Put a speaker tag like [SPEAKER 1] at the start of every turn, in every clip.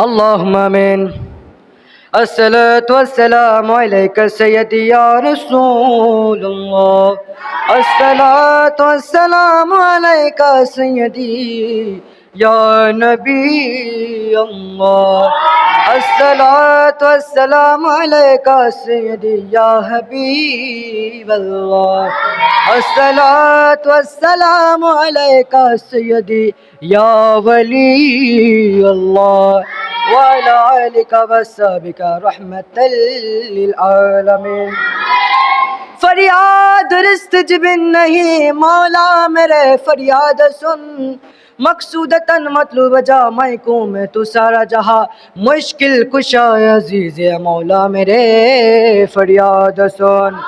[SPEAKER 1] اللهم آمين. الصلاة والسلام عليك سيدي يا رسول الله. الصلاة والسلام عليك سيدي يا نبي الله. الصلاة والسلام عليك سيدي يا حبيب الله. الصلاة والسلام عليك سيدي يا ولي الله. وعلى آلك وصحبك رحمة للعالمين. فریاد رستجبن نہیں، مولا میرے فریاد سن. مقصود تن مطلوب جا، میں کو میں تو سارا جہا مشکل کشا عزیز مولا میرے فریاد سن.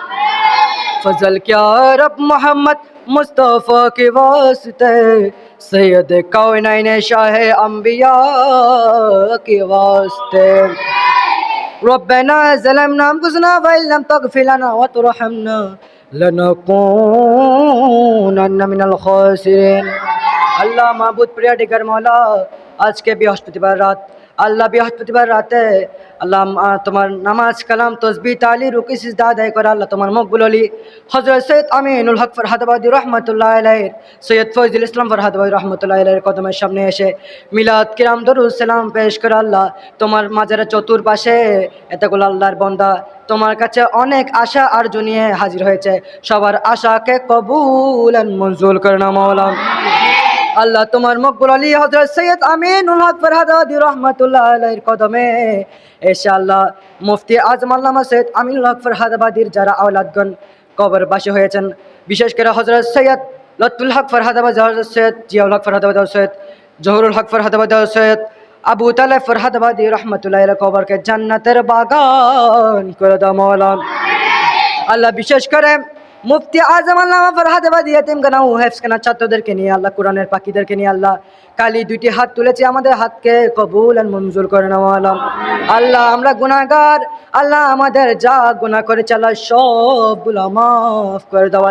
[SPEAKER 1] فضل کیا رب محمد مصطفیٰ کے واسطے. سید کونین شاہ انبیاء کی واسطے۔ ربنا ظلمنا انفسنا وان لم تغفر لنا وترحمنا لنكونن من الخاسرين اللہ معبود پریاٹی کر مولا আজকে বৃহস্পতিবার রাত, আল্লাহ বৃহস্পতিবার রাতে আল্লাহ তোমার নামাজ কালাম তসবি তালি, রুকি, সিজদা আদায় করে আল্লাহ তোমার মকবুল আলী। হজরত সৈয়দ আমিনুল হক ফরহাদাবাদী রহমতুল্লাহ আলাইর সৈয়দ ফৈজুল ইসলাম ফরহাদাবাদী রহমতুল্লাহ আলাইর কদমের সামনে এসে মিলাদ কিরাম, দরুদ সালাম পেশ করে আল্লাহ, তোমার মাজারের চতুর্পাশে এতগুলো আল্লাহর বন্দা তোমার কাছে অনেক আশা আর নিয়ে হাজির হয়েছে। সবার আশাকে কবুল মঞ্জুর করে না মৌলাম আল্লাহ তোমার মকবুল আলী হজরত সৈয়দ আমিনুল হক ফরহাদাদি রহমতুল্লাহ আলাইহির কদমে। এসে আল্লাহ মুফতি আজম আল্লামা সৈয়দ আমিনুল হক ফরহাদাবাদির যারা আওলাদগণ, কবরবাসী হয়েছেন, বিশেষ করে হজরত সৈয়দ লতুল হক ফরহাদাবাদ হজরত সৈয়দ জিয়াউল হক ফরহাদাবাদ সৈয়দ জহুরুল হক ফরহাদাবাদ সৈয়দ আবু তালে ফরহাদাবাদি রহমতুল্লাহ কবরকে জান্নাতের বাগান করে মৌলান আল্লাহ বিশেষ করে মুফতি আজম আল্লাহ ফরহাদাবাদ ইয়াতিম গানা ও হেফস কেনা ছাত্রদেরকে নিয়ে আল্লাহ, কোরআনের পাখিদেরকে নিয়ে আল্লাহ। কালি দুইটি হাত তুলেছি আমাদের হাতকে কবুল আর মঞ্জুর করে নেওয়া আলম। আল্লাহ আমরা গুনাগার আল্লাহ আমাদের যা গুনাহ করেছে আল্লাহ সবগুলো মাফ করে দেওয়া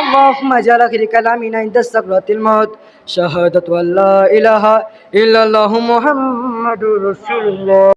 [SPEAKER 1] اللهم اجعل اخر كلامنا عند سكرة الموت شهادة ان لا اله الا الله محمد رسول الله